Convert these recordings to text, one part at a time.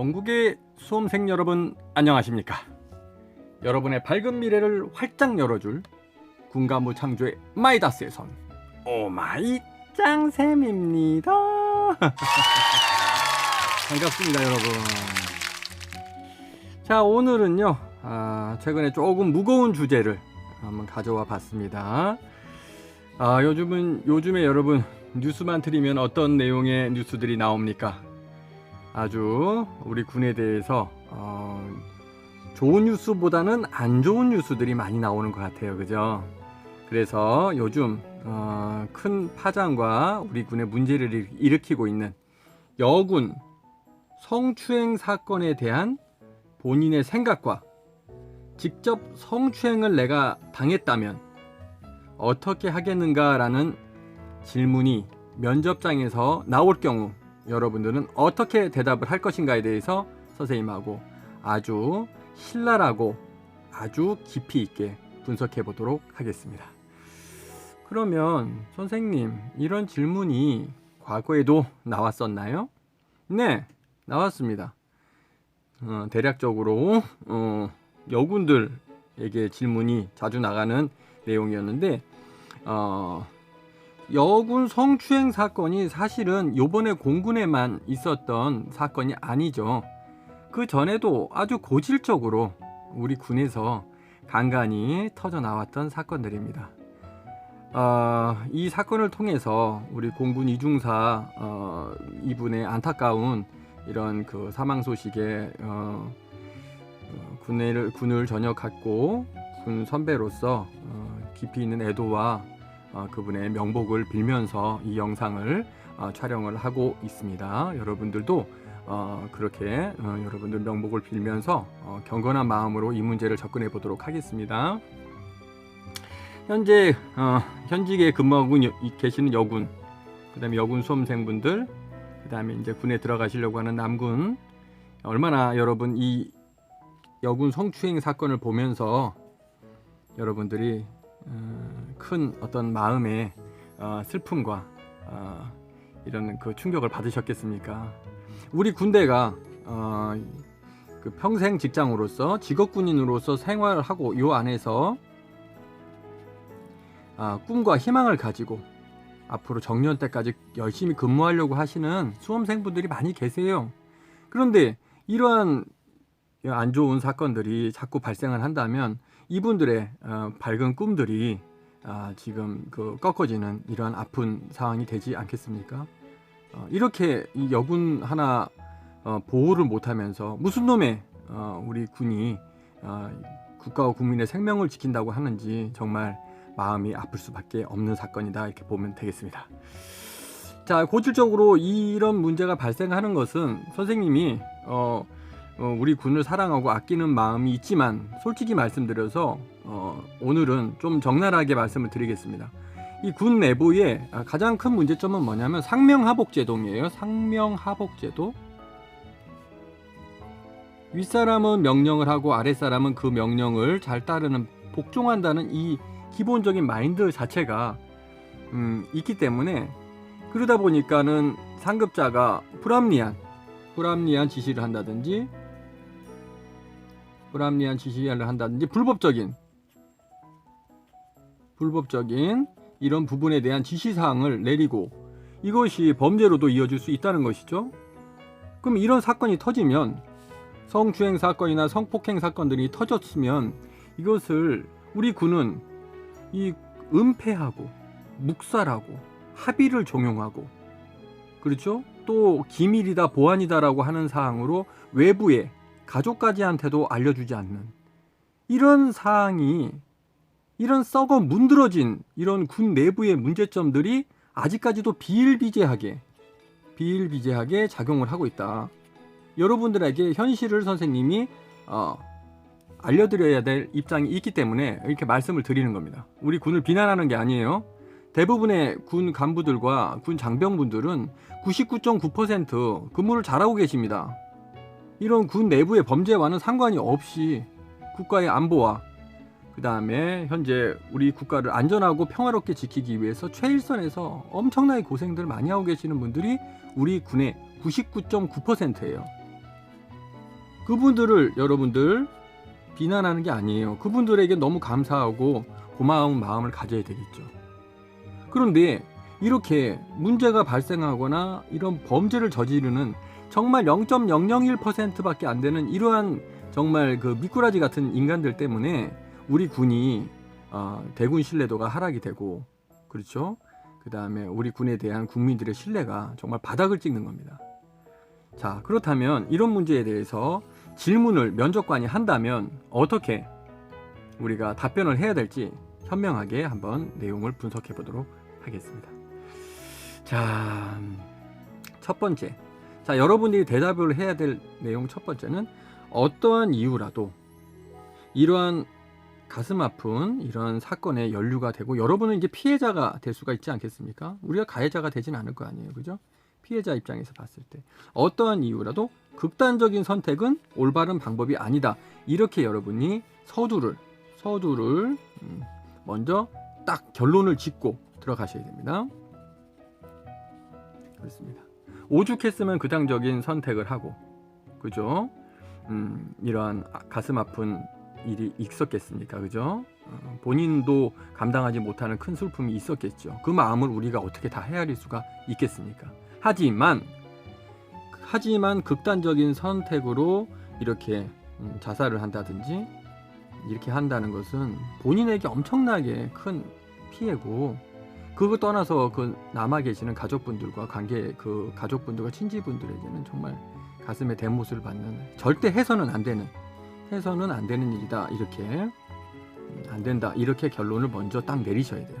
전국의 수험생 여러분 안녕하십니까? 여러분의 밝은 미래를 활짝 열어줄 군가무 창조의 마이다스의 선 오마이 짱쌤입니다. 반갑습니다, 여러분. 자, 오늘은요. 아, 최근에 조금 무거운 주제를 한번 가져와 봤습니다. 아, 요즘은 요즘에 여러분 뉴스만 틀리면 어떤 내용의 뉴스들이 나옵니까? 아주 우리 군에 대해서 어, 좋은 뉴스보다는 안 좋은 뉴스들이 많이 나오는 것 같아요, 그죠? 그래서 요즘 어, 큰 파장과 우리 군의 문제를 일- 일으키고 있는 여군 성추행 사건에 대한 본인의 생각과 직접 성추행을 내가 당했다면 어떻게 하겠는가라는 질문이 면접장에서 나올 경우 여러분들은 어떻게 대답을 할 것인가에 대해서 선생님하고 아주 신랄하고 아주 깊이 있게 분석해 보도록 하겠습니다. 그러면 선생님 이런 질문이 과거에도 나왔었나요? 네, 나왔습니다. 어, 대략적으로 어, 여군들에게 질문이 자주 나가는 내용이었는데 어, 여군 성추행 사건이 사실은 요번에 공군에만 있었던 사건이 아니죠. 그 전에도 아주 고질적으로 우리 군에서 간간히 터져 나왔던 사건들입니다. 어, 이 사건을 통해서 우리 공군 이중사 어, 이분의 안타까운 이런 그 사망 소식에 어, 어, 군을 군을 전역했고 군 선배로서 어, 깊이 있는 애도와 어, 그분의 명복을 빌면서 이 영상을 어, 촬영을 하고 있습니다. 여러분들도 어, 그렇게 어, 여러분들 명복을 빌면서 어, 경건한 마음으로 이 문제를 접근해 보도록 하겠습니다. 현재 어, 현직에 근무하고 계시는 여군, 그다음에 여군 수험생분들, 그다음에 이제 군에 들어가시려고 하는 남군 얼마나 여러분 이 여군 성추행 사건을 보면서 여러분들이 어, 큰 어떤 마음의 어, 슬픔과 어, 이런 그 충격을 받으셨겠습니까? 우리 군대가 어, 그 평생 직장으로서 직업 군인으로서 생활을 하고 요 안에서 아, 꿈과 희망을 가지고 앞으로 정년 때까지 열심히 근무하려고 하시는 수험생분들이 많이 계세요. 그런데 이러한 안 좋은 사건들이 자꾸 발생을 한다면 이분들의 어, 밝은 꿈들이 아, 지금 그 꺾어지는 이러한 아픈 상황이 되지 않겠습니까? 어, 이렇게 이 여군 하나 어, 보호를 못하면서 무슨 놈의 어, 우리 군이 어, 국가와 국민의 생명을 지킨다고 하는지 정말 마음이 아플 수밖에 없는 사건이다 이렇게 보면 되겠습니다. 자 고질적으로 이런 문제가 발생하는 것은 선생님이 어, 어, 우리 군을 사랑하고 아끼는 마음이 있지만 솔직히 말씀드려서 어, 오늘은 좀 적나라하게 말씀을 드리겠습니다. 이 군 내부에 아, 가장 큰 문제점은 뭐냐면 상명하복제도이에요. 상명하복제도. 윗사람은 명령을 하고 아랫사람은 그 명령을 잘 따르는 복종한다는 이 기본적인 마인드 자체가 음, 있기 때문에 그러다 보니까는 상급자가 불합리한 불합리한 지시를 한다든지 불합리한 지시를 한다든지 불법적인 불법적인 이런 부분에 대한 지시사항을 내리고 이것이 범죄로도 이어질 수 있다는 것이죠. 그럼 이런 사건이 터지면 성추행 사건이나 성폭행 사건들이 터졌으면 이것을 우리 군은 이 은폐하고 묵살하고 합의를 종용하고 그렇죠? 또 기밀이다 보안이다라고 하는 사항으로 외부에 가족까지한테도 알려주지 않는 이런 사항이 이런 썩어 문드러진 이런 군 내부의 문제점들이 아직까지도 비일비재하게 비일비재하게 작용을 하고 있다. 여러분들에게 현실을 선생님이 어, 알려드려야 될 입장이 있기 때문에 이렇게 말씀을 드리는 겁니다. 우리 군을 비난하는 게 아니에요. 대부분의 군 간부들과 군 장병분들은 99.9% 근무를 잘하고 계십니다. 이런 군 내부의 범죄와는 상관이 없이 국가의 안보와 그 다음에 현재 우리 국가를 안전하고 평화롭게 지키기 위해서 최일선에서 엄청나게 고생들 많이 하고 계시는 분들이 우리 군의 99.9%예요. 그분들을 여러분들 비난하는 게 아니에요. 그분들에게 너무 감사하고 고마운 마음을 가져야 되겠죠. 그런데 이렇게 문제가 발생하거나 이런 범죄를 저지르는 정말 0.001%밖에 안 되는 이러한 정말 그 미꾸라지 같은 인간들 때문에 우리 군이 어, 대군 신뢰도가 하락이 되고 그렇죠. 그 다음에 우리 군에 대한 국민들의 신뢰가 정말 바닥을 찍는 겁니다. 자 그렇다면 이런 문제에 대해서 질문을 면접관이 한다면 어떻게 우리가 답변을 해야 될지 현명하게 한번 내용을 분석해 보도록 하겠습니다. 자, 첫 번째. 자, 여러분들이 대답을 해야 될 내용 첫 번째는 어떠한 이유라도 이러한 가슴 아픈 이런 사건에 연루가 되고 여러분은 이제 피해자가 될 수가 있지 않겠습니까? 우리가 가해자가 되진 않을 거 아니에요. 그죠? 피해자 입장에서 봤을 때 어떠한 이유라도 극단적인 선택은 올바른 방법이 아니다. 이렇게 여러분이 서두를 서두를 음, 먼저 딱 결론을 짓고 들어가셔야 됩니다. 그렇습니다. 오죽했으면 극단적인 선택을 하고 그죠? 음, 이러한 아- 가슴 아픈 일이 있었겠습니까? 그죠? 어, 본인도 감당하지 못하는 큰 슬픔이 있었겠죠. 그 마음을 우리가 어떻게 다 헤아릴 수가 있겠습니까? 하지만 하지만 극단적인 선택으로 이렇게 음, 자살을 한다든지 이렇게 한다는 것은 본인에게 엄청나게 큰 피해고 그거 떠나서 그 남아 계시는 가족분들과 관계 그 가족분들과 친지분들에게는 정말 가슴에 대못을 받는 절대 해서는 안 되는 해서는 안 되는 일이다 이렇게. 음, 안 된다 이렇게 결론을 먼저 딱 내리셔야 돼요.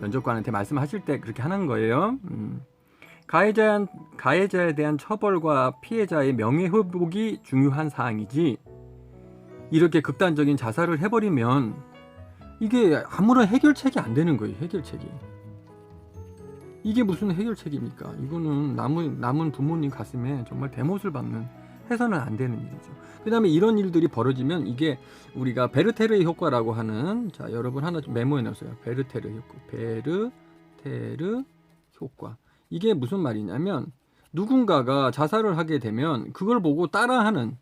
면접관한테 말씀하실 때 그렇게 하는 거예요. 음. 가해자, 가해자에 대한 처벌과 피해자의 명예 회복이 중요한 사항이지. 이렇게 극단적인 자살을 해버리면 이게 아무런 해결책이 안 되는 거예요 해결책이. 이게 무슨 해결책입니까? 이거는 남은, 남은 부모님 가슴에 정말 대못을 박는 해서는 안 되는 일이죠. 그 다음에 이런 일들이 벌어지면 이게 우리가 베르테르 효과라고 하는 자 여러분 하나 좀 메모해 놓으세요. 베르테르 효과 베르테르 효과. 이게 무슨 말이냐면 누군가가 자살을 하게 되면 그걸 보고 따라하는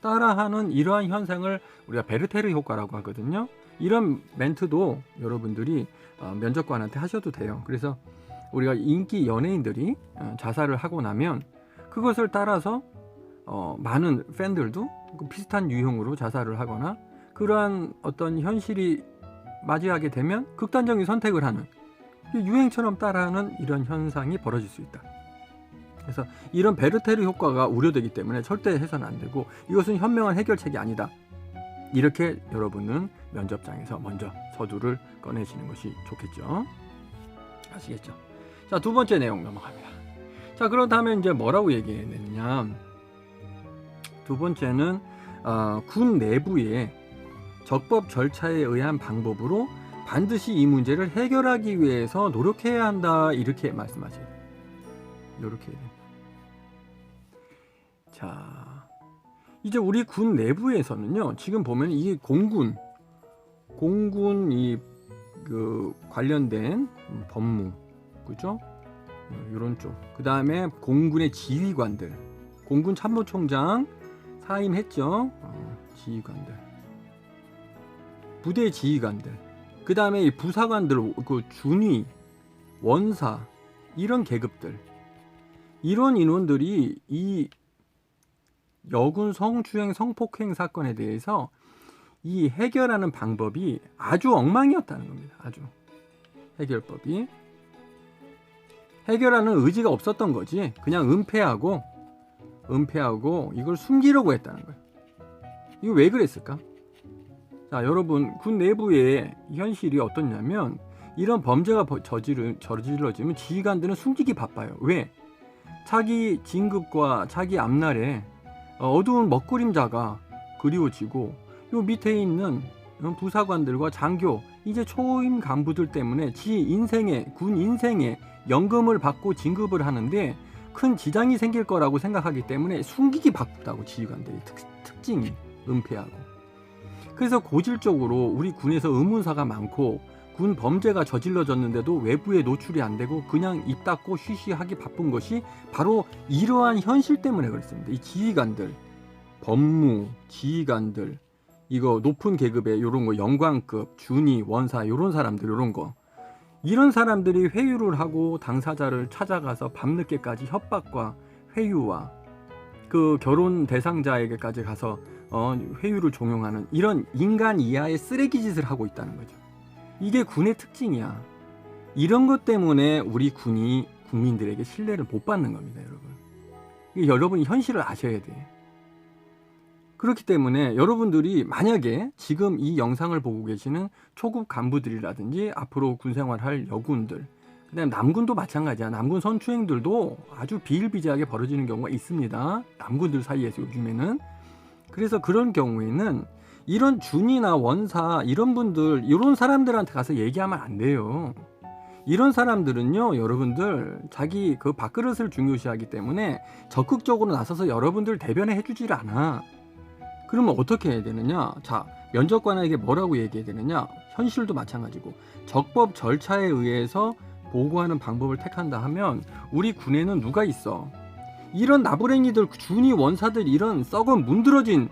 따라하는 이러한 현상을 우리가 베르테르 효과라고 하거든요. 이런 멘트도 여러분들이 어, 면접관한테 하셔도 돼요. 그래서 우리가 인기 연예인들이 어, 자살을 하고 나면 그것을 따라서 어, 많은 팬들도 그 비슷한 유형으로 자살을 하거나 그러한 어떤 현실이 맞이하게 되면 극단적인 선택을 하는 유행처럼 따라하는 이런 현상이 벌어질 수 있다. 그래서 이런 베르테르 효과가 우려되기 때문에 절대 해서는 안 되고 이것은 현명한 해결책이 아니다. 이렇게 여러분은 면접장에서 먼저 서두를 꺼내시는 것이 좋겠죠. 아시겠죠? 자, 두 번째 내용 넘어갑니다. 자, 그렇다면 이제 뭐라고 얘기했느냐? 두 번째는 어, 군 내부에 적법 절차에 의한 방법으로 반드시 이 문제를 해결하기 위해서 노력해야 한다 이렇게 말씀하세요. 이렇게. 자, 이제 우리 군 내부에서는요. 지금 보면 이 공군, 공군 이 그 관련된 법무, 그죠? 이런 쪽. 그 다음에 공군의 지휘관들, 공군 참모총장 사임했죠. 어, 지휘관들, 부대 지휘관들. 그 다음에 이 부사관들, 그 준위, 원사 이런 계급들, 이런 인원들이 이 여군 성추행 성폭행 사건에 대해서 이 해결하는 방법이 아주 엉망이었다는 겁니다. 아주 해결법이 해결하는 의지가 없었던 거지. 그냥 은폐하고 은폐하고 이걸 숨기려고 했다는 거예요. 이거 왜 그랬을까? 자, 여러분 군 내부의 현실이 어떻냐면 이런 범죄가 버- 저지르, 저질러지면 지휘관들은 숨기기 바빠요. 왜? 자기 진급과 자기 앞날에 어, 어두운 먹그림자가 그리워지고 요 밑에 있는 어, 부사관들과 장교 이제 초임 간부들 때문에 지 인생에 군 인생에 연금을 받고 진급을 하는데 큰 지장이 생길 거라고 생각하기 때문에 숨기기 바쁘다고 지휘관들이 특, 특징이 은폐하고. 그래서 고질적으로 우리 군에서 의문사가 많고 군 범죄가 저질러졌는데도 외부에 노출이 안 되고 그냥 입 닫고 쉬쉬하기 바쁜 것이 바로 이러한 현실 때문에 그렇습니다. 이 지휘관들 법무, 지휘관들 이거 높은 계급의 요런 거 영광급, 준위, 원사 요런 사람들 요런 거 이런 사람들이 회유를 하고 당사자를 찾아가서 밤늦게까지 협박과 회유와 그 결혼 대상자에게까지 가서 어, 회유를 종용하는 이런 인간 이하의 쓰레기 짓을 하고 있다는 거죠. 이게 군의 특징이야. 이런 것 때문에 우리 군이 국민들에게 신뢰를 못 받는 겁니다, 여러분. 여러분이 현실을 아셔야 돼. 그렇기 때문에 여러분들이 만약에 지금 이 영상을 보고 계시는 초급 간부들이라든지 앞으로 군 생활할 여군들, 그다음 남군도 마찬가지야. 남군 선추행들도 아주 비일비재하게 벌어지는 경우가 있습니다. 남군들 사이에서 요즘에는 그래서 그런 경우에는 이런 준이나 원사 이런 분들 이런 사람들한테 가서 얘기하면 안 돼요. 이런 사람들은요, 여러분들 자기 그 밥그릇을 중요시하기 때문에 적극적으로 나서서 여러분들 대변해 해주질 않아. 그러면 어떻게 해야 되느냐? 자, 면접관에게 뭐라고 얘기해야 되느냐? 현실도 마찬가지고 적법 절차에 의해서 보고하는 방법을 택한다 하면 우리 군에는 누가 있어? 이런 나부랭이들, 준이 원사들 이런 썩은 문드러진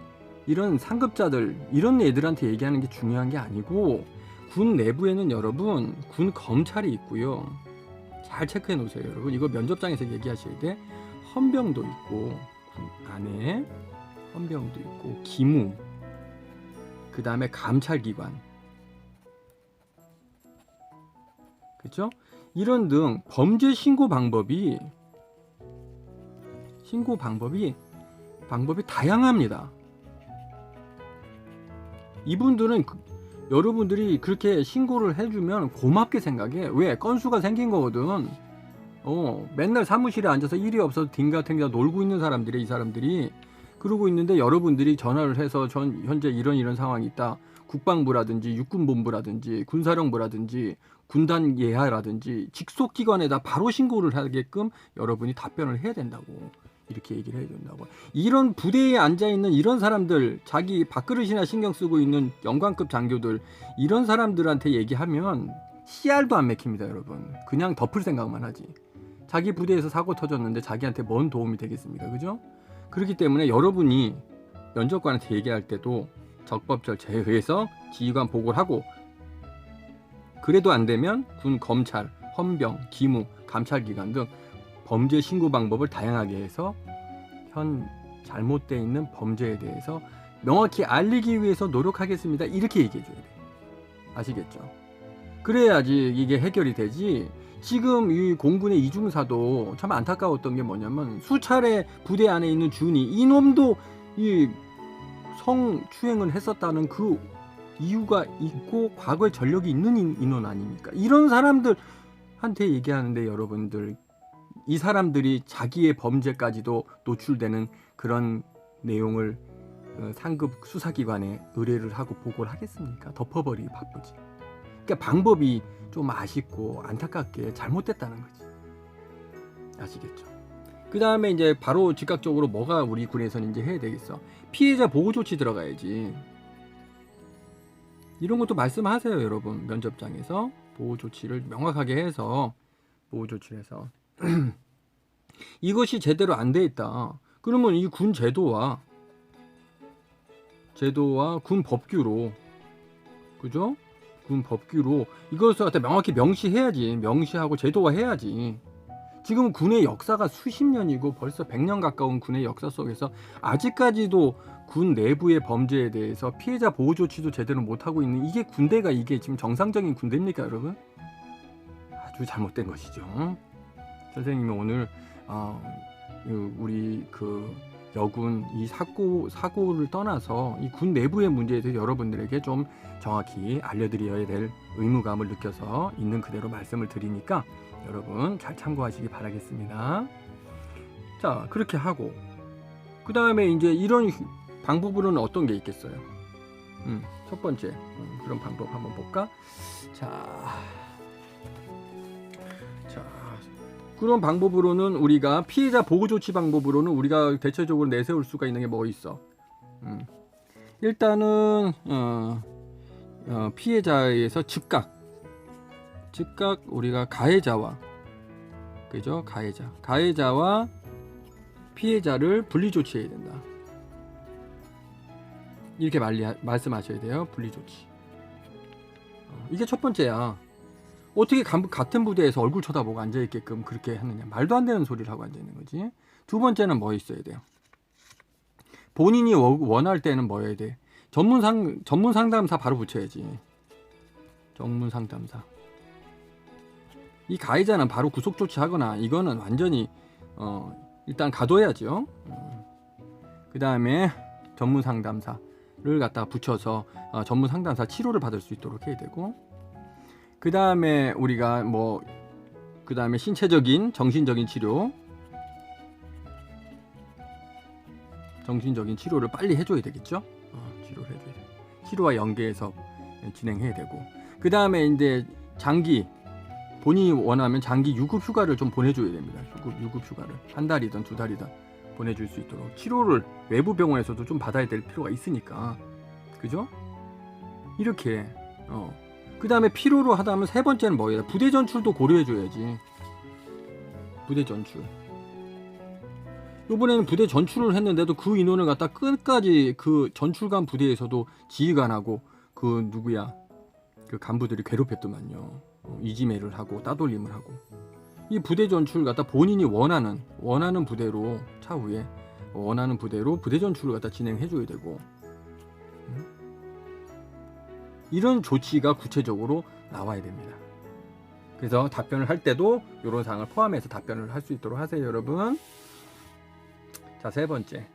이런 상급자들 이런 애들한테 얘기하는 게 중요한 게 아니고 군 내부에는 여러분 군 검찰이 있고요. 잘 체크해 놓으세요, 여러분. 이거 면접장에서 얘기하셔야 돼. 헌병도 있고 군 안에 헌병도 있고 기무 그 다음에 감찰기관 그죠? 이런 등 범죄 신고 방법이 신고 방법이 방법이 다양합니다. 이분들은 그- 여러분들이 그렇게 신고를 해주면 고맙게 생각해. 왜? 건수가 생긴 거거든. 어, 맨날 사무실에 앉아서 일이 없어서 딩가탱가 놀고 있는 사람들이 이 사람들이 그러고 있는데 여러분들이 전화를 해서 전 현재 이런 이런 상황이 있다. 국방부라든지 육군본부라든지 군사령부라든지 군단 예하라든지 직속 기관에다 바로 신고를 하게끔 여러분이 답변을 해야 된다고 이렇게 얘기를 해야 된다고 이런 부대에 앉아 있는 이런 사람들 자기 밥그릇이나 신경 쓰고 있는 영관급 장교들 이런 사람들한테 얘기하면 씨알도 안 맥힙니다 여러분. 그냥 덮을 생각만 하지. 자기 부대에서 사고 터졌는데 자기한테 뭔 도움이 되겠습니까? 그죠? 그렇기 때문에 여러분이 면접관한테 얘기할 때도 적법 절차에 의해서 지휘관 보고를 하고 그래도 안 되면 군 검찰, 헌병, 기무, 감찰기관 등 범죄 신고 방법을 다양하게 해서 현 잘못되어 있는 범죄에 대해서 명확히 알리기 위해서 노력하겠습니다. 이렇게 얘기해 줘야 돼. 아시겠죠? 그래야지 이게 해결이 되지. 지금 이 공군의 이중사도 참 안타까웠던 게 뭐냐면 수차례 부대 안에 있는 준이 이놈도 이 성추행을 했었다는 그 이유가 있고 과거에 전력이 있는 인- 인원 아닙니까? 이런 사람들한테 얘기하는데 여러분들 이 사람들이 자기의 범죄까지도 노출되는 그런 내용을 어, 상급 수사기관에 의뢰를 하고 보고를 하겠습니까? 덮어버리기 바쁘지. 그러니까 방법이 좀 아쉽고 안타깝게 잘못됐다는 거지. 아시겠죠? 그 다음에 이제 바로 즉각적으로 뭐가 우리 군에서는 이제 해야 되겠어? 피해자 보호 조치 들어가야지. 이런 것도 말씀하세요, 여러분. 면접장에서 보호 조치를 명확하게 해서 보호 조치를 해서 이것이 제대로 안 돼 있다. 그러면 이 군 제도와 제도와 군 법규로 그죠? 군 법규로 이것을 갖다 명확히 명시해야지. 명시하고 제도화해야지. 지금 군의 역사가 수십 년이고 벌써 100년 가까운 군의 역사 속에서 아직까지도 군 내부의 범죄에 대해서 피해자 보호 조치도 제대로 못 하고 있는 이게 군대가 이게 지금 정상적인 군대입니까, 여러분? 아주 잘못된 것이죠. 선생님이 오늘 어, 그 우리 그 여군 이 사고 사고를 떠나서 이 군 내부의 문제에 대해 여러분들에게 좀 정확히 알려드려야 될 의무감을 느껴서 있는 그대로 말씀을 드리니까 여러분 잘 참고하시기 바라겠습니다. 자 그렇게 하고 그 다음에 이제 이런 방법으로는 어떤 게 있겠어요? 음, 첫 번째 음, 그런 방법 한번 볼까? 자, 자 그런 방법으로는 우리가 피해자 보호 조치 방법으로는 우리가 대체적으로 내세울 수가 있는 게 뭐 있어? 음, 일단은 어, 어, 피해자에서 즉각 즉각 우리가 가해자와 그죠 가해자 가해자와 피해자를 분리 조치해야 된다. 이렇게 말리, 말씀하셔야 돼요. 분리 조치. 어, 이게 첫 번째야. 어떻게 간- 같은 부대에서 얼굴 쳐다보고 앉아 있게끔 그렇게 하느냐. 말도 안 되는 소리를 하고 앉아 있는 거지. 두 번째는 뭐 있어야 돼요? 본인이 워- 원할 때는 뭐여야 돼? 전문 상 전문 상담사 바로 붙여야지. 전문 상담사. 이 가해자는 바로 구속 조치하거나 이거는 완전히 어 일단 가둬야죠. 그 다음에 전문 상담사를 갖다가 붙여서 어, 전문 상담사 치료를 받을 수 있도록 해야 되고 그 다음에 우리가 뭐 그 다음에 신체적인 정신적인 치료 정신적인 치료를 빨리 해줘야 되겠죠. 어, 치료를 해줘야 돼. 치료와 연계해서 진행해야 되고 그 다음에 이제 장기 본인이 원하면 장기 유급 휴가를 좀 보내줘야 됩니다. 유급 유급 휴가를 한 달이든 두 달이든 보내줄 수 있도록 치료를 외부 병원에서도 좀 받아야 될 필요가 있으니까 그죠? 이렇게 어. 그 다음에 필요로 하다면 세 번째는 뭐예요? 부대 전출도 고려해줘야지. 부대 전출. 이번에는 부대 전출을 했는데도 그 인원을 갖다 끝까지 그 전출간 부대에서도 지휘관하고 그 누구야 그 간부들이 괴롭혔더만요. 어, 이지매를 하고 따돌림을 하고 이 부대 전출 갖다 본인이 원하는 원하는 부대로 차후에 원하는 부대로 부대 전출을 갖다 진행해줘야 되고 음? 이런 조치가 구체적으로 나와야 됩니다. 그래서 답변을 할 때도 이런 사항을 포함해서 답변을 할 수 있도록 하세요, 여러분. 자, 세 번째.